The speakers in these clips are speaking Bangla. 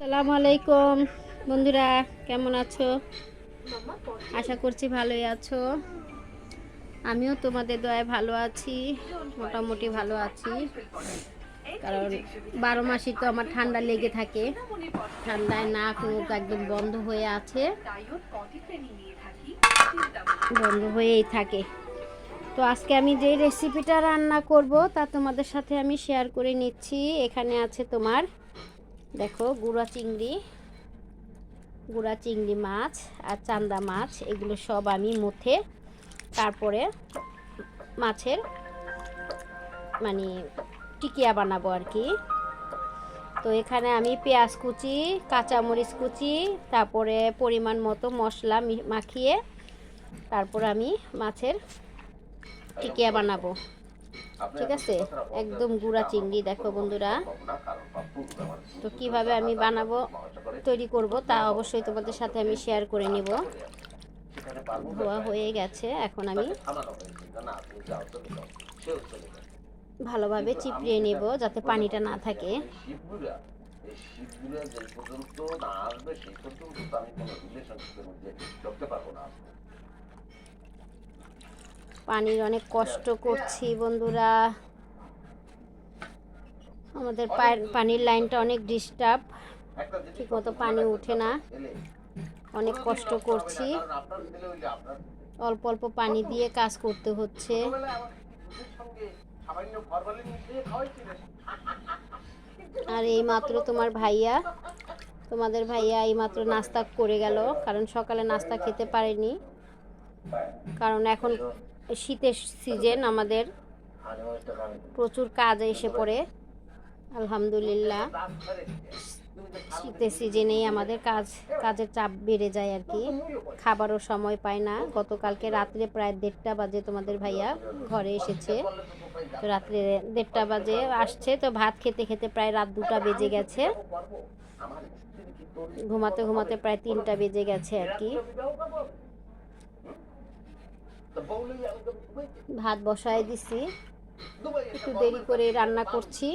সালামু আলাইকুম। বন্ধুরা, কেমন আছো? আশা করছি ভালোই আছো। আমিও তোমাদের দয়ায় ভালো আছি, মোটামুটি ভালো আছি। কারণ বারো মাসই তো আমার ঠান্ডা লেগে থাকে। ঠান্ডায় নাক মুখ একদম বন্ধ হয়ে আছে। বন্ধ হয়েই থাকে। তো আজকে আমি যে রেসিপিটা রান্না করব, তা তোমাদের সাথে আমি শেয়ার করে নিচ্ছি। এখানে আছে তোমার দেখো, গুঁড়া চিংড়ি গুঁড়া চিংড়ি মাছ আর চান্দা মাছ, এগুলো সব আমি মুথে তারপরে মাছের মানে টিকিয়া বানাবো আর কি। তো এখানে আমি পেঁয়াজ কুচি, কাঁচামরিচ কুচি, তারপরে পরিমাণ মতো মশলা মাখিয়ে তারপর আমি মাছের টিকিয়া বানাবো। ঠিক আছে? একদম গুঁড়া চিংড়ি দেখো বন্ধুরা। তো কীভাবে আমি বানাবো তৈরি করব তা অবশ্যই তোমাদের সাথে আমি শেয়ার করে নিব। ধোয়া হয়ে গেছে এখন আমি ভালোভাবে চিপড়িয়ে নেব যাতে পানিটা না থাকে। পর্যন্ত না আসবে সেই পর্যন্ত আমি কোনো রিলেশনশিপের মধ্যে পারব না। পানির অনেক কষ্ট করছি, বন্ধুরা। আমাদের পানির লাইনটা অনেক ডিস্টার্ব ঠিক মতো পানি ওঠে না। অনেক কষ্ট করছি। অল্প অল্প পানি দিয়ে কাজ করতে হচ্ছে। আর এই মাত্র তোমার ভাইয়া, তোমাদের ভাইয়া এই মাত্র নাস্তা করে গেল, কারণ সকালে নাস্তা খেতে পারেনি। কারণ এখন শীতের সিজন আমাদের প্রচুর কাজ এসে পড়ে। আলহামদুলিল্লাহ। শীতের সিজনেই আমাদের কাজ, কাজের চাপ বেড়ে যায় আর কি। খাবারও সময় পায় না। গতকালকে রাত্রে প্রায় দেড়টা বাজে তোমাদের ভাইয়া ঘরে এসেছে। তো রাত্রে দেড়টা বাজে আসছে। তো ভাত খেতে খেতে প্রায় রাত দুটা বেজে গেছে। ঘুমাতে ঘুমাতে প্রায় তিনটা বেজে গেছে আর কি। ভাত বসায় দিছি। একটু দেরি করে রান্না করছি,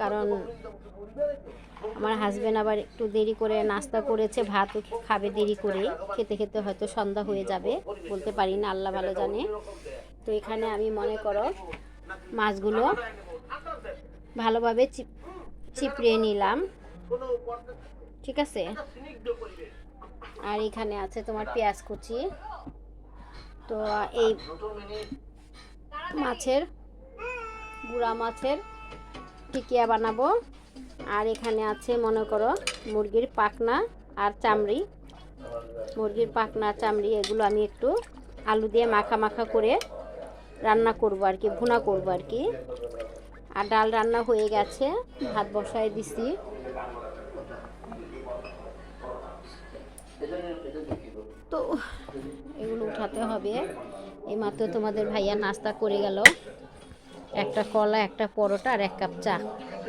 কারণ আমার হাজবেন্ড আবার একটু দেরি করে নাস্তা করেছে ভাতও খাবে দেরি করে খেতে খেতে হয়তো সন্ধ্যা হয়ে যাবে, বলতে পারি না, আল্লাহ ভালো জানে। তো এখানে আমি মনে করো মাছগুলো ভালোভাবে চিপ চিপড়িয়ে নিলাম। ঠিক আছে? আর এখানে আছে তোমার পেঁয়াজ কুচি। তো এই মাছের, গুঁড়া মাছের টিকিয়া বানাবো। আর এখানে আছে, মনে করো, মুরগির পাখনা আর চামড়ি। মুরগির পাখনা, চামড়ি, এগুলো আমি একটু আলু দিয়ে মাখা মাখা করে রান্না করব আর কি, ভুনা করব আর কি। আর ডাল রান্না হয়ে গেছে, ভাত বসায় দিছি। তো এগুলো উঠাতে হবে। এইমাত্র তোমাদের ভাইয়া নাস্তা করে গেল। একটা কলা, একটা পরোটা আর এক কাপ চা।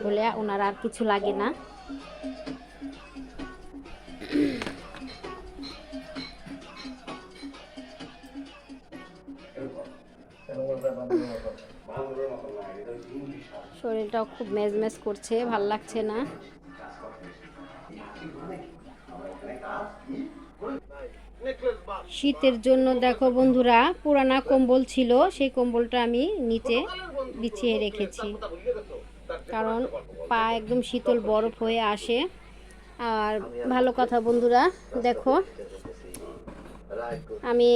বলে ওনার আর কিছু লাগে না। শরীরটাও খুব মেজমেজ করছে, ভালো লাগছে না। শীতের জন্য দেখো বন্ধুরা, পুরানা কম্বল ছিল, সেই কম্বলটা আমি নিচে বিছিয়ে রেখেছি। কারণ পা একদম শীতল বরফ হয়ে আসে। আর ভালো কথা বন্ধুরা, দেখো, আমি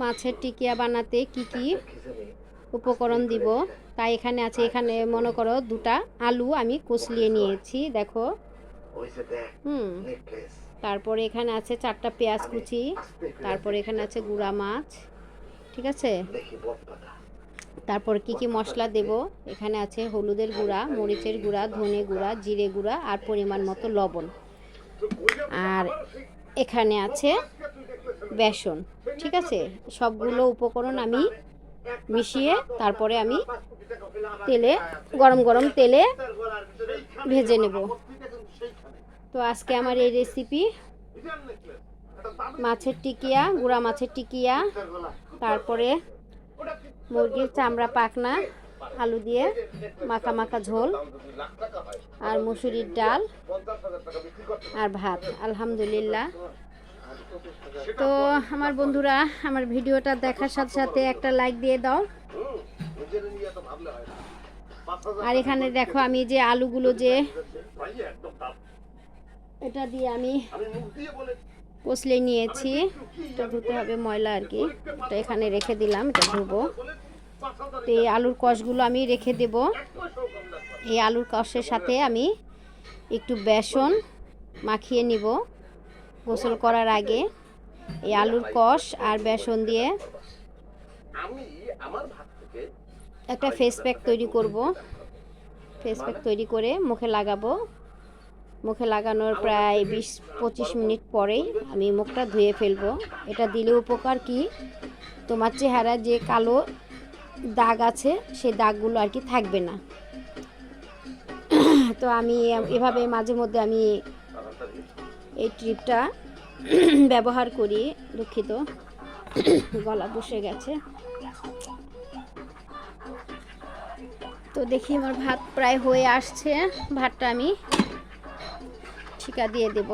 মাছের টিকিয়া বানাতে কি কি উপকরণ দিব? তাই এখানে আছে, এখানে মনে করো দুটা আলু আমি কচলিয়ে নিয়েছি, দেখো। হুম। তারপরে এখানে আছে চারটা পেঁয়াজ কুচি তারপরে এখানে আছে গুঁড়া মাছ ঠিক আছে? তারপর কি কি মশলা দেব? এখানে আছে হলুদের গুঁড়া মরিচের গুঁড়া ধনে গুঁড়া জিরে গুঁড়া আর পরিমাণ মতো লবণ। আর এখানে আছে বেসন ঠিক আছে? সবগুলো উপকরণ আমি মিশিয়ে তারপরে আমি তেলে গরম গরম তেলে ভেজে নেব। তো আজকে আমার এই রেসিপি মাছের টিকিয়া, গুঁড়া মাছের টিকিয়া, তারপরে মুরগির চামড়া পাকনা আলু দিয়ে মাখা মাখা ঝোল, আর মুসুরির ডাল, আর ভাত। আলহামদুলিল্লাহ। তো আমার বন্ধুরা, আমার ভিডিওটা দেখার সাথে সাথে একটা লাইক দিয়ে দাও। আর এখানে দেখো আমি যে আলুগুলো যে এটা দিয়ে আমি কষলে নিয়েছি, এটা ধুতে হবে ময়লা আর কি। তো এখানে রেখে দিলাম, এটা ধুবো। তো এই আলুর কষগুলো আমি রেখে দেব। এই আলুর কষের সাথে আমি একটু বেসন মাখিয়ে নিব গোসল করার আগে। এই আলুর কষ আর বেসন দিয়ে আমি আমার একটা ফেস প্যাক তৈরি করব। ফেস প্যাক তৈরি করে মুখে লাগাবো। মুখে লাগানোর প্রায় বিশ পঁচিশ মিনিট পরেই আমি মুখটা ধুয়ে ফেলব। এটা দিলে উপকার কি? তোমার চেহারা যে কালো দাগ আছে, সেই দাগগুলো আর কি থাকবে না। তো আমি এভাবে মাঝে মধ্যে আমি এই ট্রিপটা ব্যবহার করি, দুঃখিত। গলা বসে গেছে। তো দেখি আমার ভাত প্রায় হয়ে আসছে। ভাতটা আমি ঠিকা দিয়ে দেব।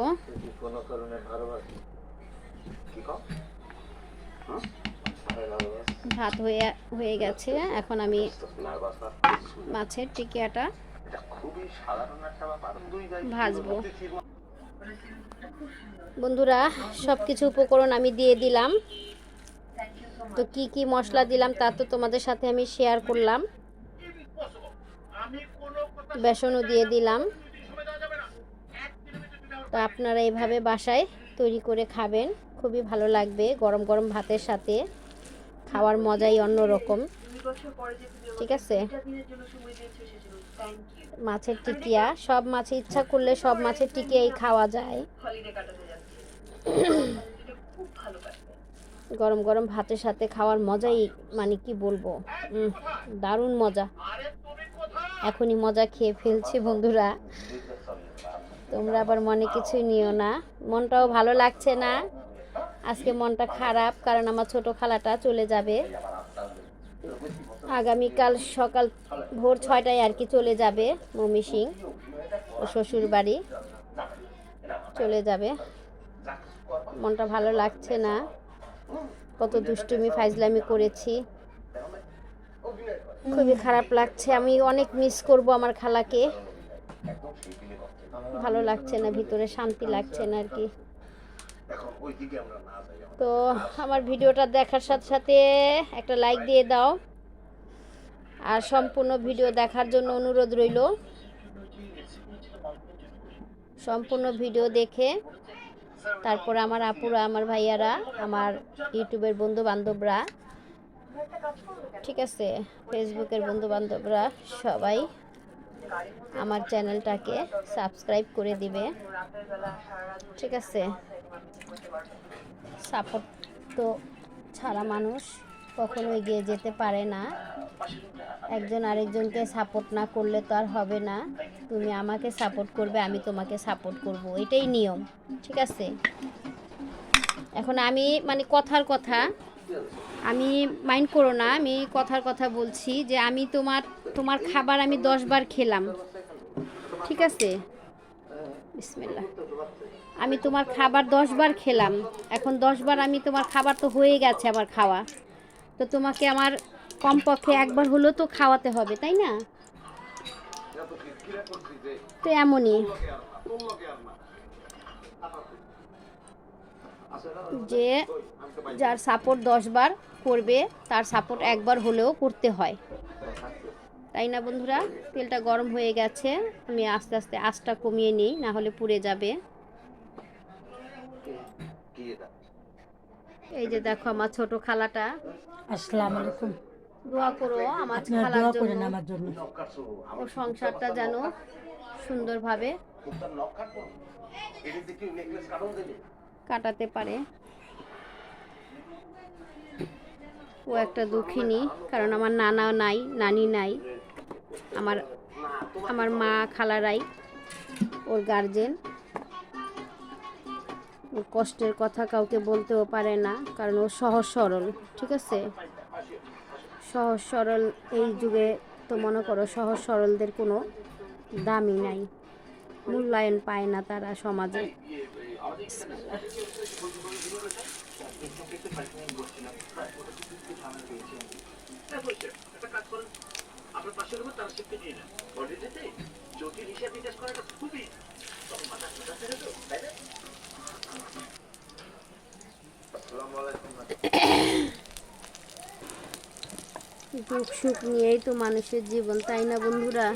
ভাত হয়ে হয়ে গেছে। এখন আমি মাছের টিকিয়াটা ভাজবো। বন্ধুরা সব কিছু উপকরণ আমি দিয়ে দিলাম। তো কি কি মশলা দিলাম তা তো তোমাদের সাথে আমি শেয়ার করলাম। বেসনও দিয়ে দিলাম। তো আপনারা এইভাবে বাসায় তৈরি করে খাবেন। খুবই ভালো লাগবে গরম গরম ভাতের সাথে। খাওয়ার মজাই অন্যরকম। ঠিক আছে? মাছের টিকিয়া, সব মাছে ইচ্ছা করলে সব মাছের টিকিয়াই খাওয়া যায়। গরম গরম ভাতের সাথে খাওয়ার মজাই মানে কি বলব? দারুণ মজা। এখনই মজা খেয়ে ফেলছি, বন্ধুরা। তোমরা আবার মনে কিছুই নিও না। মনটাও ভালো লাগছে না। আজকে মনটা খারাপ, কারণ আমার ছোট খালাটা চলে যাবে। আগামীকাল সকাল ভোর ছয়টায় আর কি চলে যাবে মমি সিং ও শ্বশুর বাড়ি চলে যাবে। মনটা ভালো লাগছে না। কত দুষ্টুমি, ফাইজলামি করেছি। খুবই খারাপ লাগছে। আমি অনেক মিস করব আমার খালাকে। ভালো লাগছে না, ভিতরে শান্তি লাগছে না আর কি। তো আমার ভিডিওটা দেখার সাথে সাথে একটা লাইক দিয়ে দাও। আর সম্পূর্ণ ভিডিও দেখার জন্য অনুরোধ রইল। সম্পূর্ণ ভিডিও দেখে তারপর আমার আপুরা, আমার ভাইয়ারা, আমার ইউটিউবের বন্ধু বান্ধবরা ঠিক আছে ফেসবুকের বন্ধু বান্ধবরা সবাই আমার চ্যানেলটাকে সাবস্ক্রাইব করে দিবে। ঠিক আছে সাপোর্ট তো ছাড়া মানুষ কখনো এগিয়ে যেতে পারে না। একজন আরেকজনকে সাপোর্ট না করলে তো আর হবে না। তুমি আমাকে সাপোর্ট করবে, আমি তোমাকে সাপোর্ট করব। এটাই নিয়ম, ঠিক আছে? এখন আমি মানে কথার কথা আমি মাইন্ড করো না, আমি কথার কথা বলছি যে আমি তোমার তোমার খাবার আমি দশ বার খেলাম। ঠিক আছে? আমি তোমার খাবার দশ বার খেলাম। এখন দশ বার আমি তোমার খাবার তো হয়ে গেছে আমার খাওয়া। তো তোমাকে আমার কমপক্ষে একবার হলেও তো খাওয়াতে হবে, তাই না? তো এমনই। যে যার সাপোর্ট দশ বার করবে তার সাপোর্ট একবার হলেও করতে হয়। তাই না বন্ধুরা? তেলটা গরম হয়ে গেছে। আমি আস্তে আস্তে আঁচটা কমিয়ে নিই না হলে পুড়ে যাবে। এই যে দেখো আমার ছোট খালাটা। আসসালামু আলাইকুম। দোয়া করো আমার খালার জন্য। আমার জন্য। ওর সংসারটা যেন সুন্দরভাবে কাটাতে পারে। ও একটা দুঃখিনী, কারণ আমার নানা নাই, নানি নাই। আমার আমার মা খালারাই ওর গার্জেন ওর কষ্টের কথা কাউকে বলতেও পারে না, কারণ ও সহজ সরল, ঠিক আছে? সহজ সরল, এই যুগে তো মনে করো সহজ সরলদের কোনো দামই নাই। মূল্যায়ন পায় না তারা সমাজে। দুঃখ সুখ নিয়েই তো মানুষের জীবন তাই না বন্ধুরা?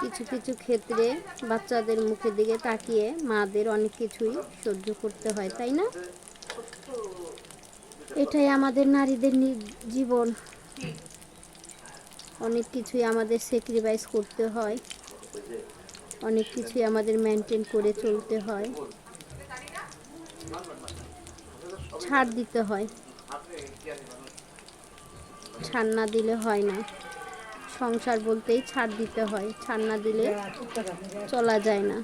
কিছু কিছু ক্ষেত্রে বাচ্চাদের মুখের দিকে তাকিয়ে মাদের অনেক কিছুই সহ্য করতে হয়, তাই না? এটাই আমাদের নারীদের জীবন। অনেক কিছুই আমাদের স্যাক্রিফাইস করতে হয়। অনেক কিছুই আমাদের মেনটেন করে চলতে হয়। ছাড় দিতে হয়। ছাড় না দিলে হয় না। সংসার বলতেই ছাড় দিতে হয়। ছাড় না দিলে চলা যায় না।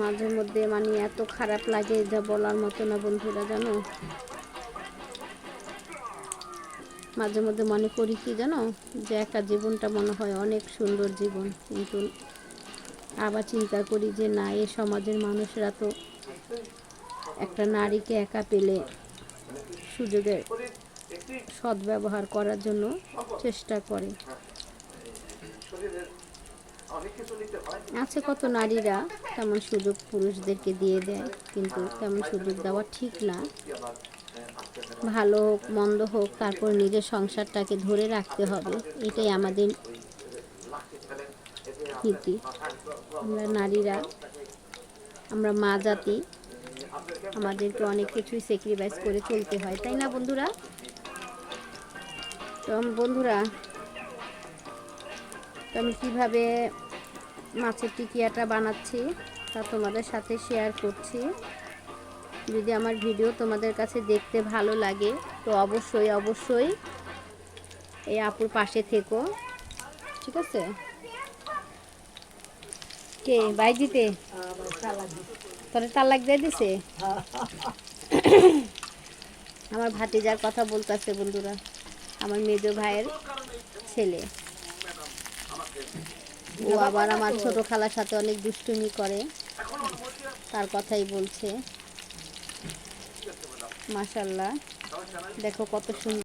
মাঝে মধ্যে মানে এত খারাপ লাগে যা বলার মতো না বন্ধুরা, জানো? মাঝে মধ্যে মনে করি কি জানো? যে একা জীবনটা মনে হয় অনেক সুন্দর জীবন, কিন্তু আবার চিন্তা করি যে না এ সমাজের মানুষরা তো একটা নারীকে একা পেলে সুযোগের সদ্ব্যবহার করার জন্য চেষ্টা করে। আছে কত নারীরা তেমন সুযোগ পুরুষদেরকে দিয়ে দেয়, কিন্তু তেমন সুযোগ দেওয়া ঠিক না। ভালো হোক, মন্দ হোক, তারপর নিজের সংসারটাকে ধরে রাখতে হবে। এটাই আমাদের নীতি। আমরা নারীরা, আমরা মা জাতি আমাদেরকে অনেক কিছুই স্যাক্রিফাইস করে চলতে হয়, তাই না বন্ধুরা? তো বন্ধুরা, তো আমি কীভাবে মাছের টিকিয়াটা বানাচ্ছি তা তোমাদের সাথে শেয়ার করছি। যদি আমার ভিডিও তোমাদের কাছে দেখতে ভালো লাগে, তো অবশ্যই অবশ্যই এই আপুর পাশে থেকো, ঠিক আছে? কে? বাই দিতে? তোরে তালাক দিয়ে দিছে? আমার ভাতিজার কথা বলতেছে বন্ধুরা, আমার মেজ ভাইয়ের ছেলে। ও আবার আমার ছোট খালার সাথে অনেক দুষ্টুমি করে, তার কথাই বলছে। মাশাল্লাহ, দেখো কত সুন্দর।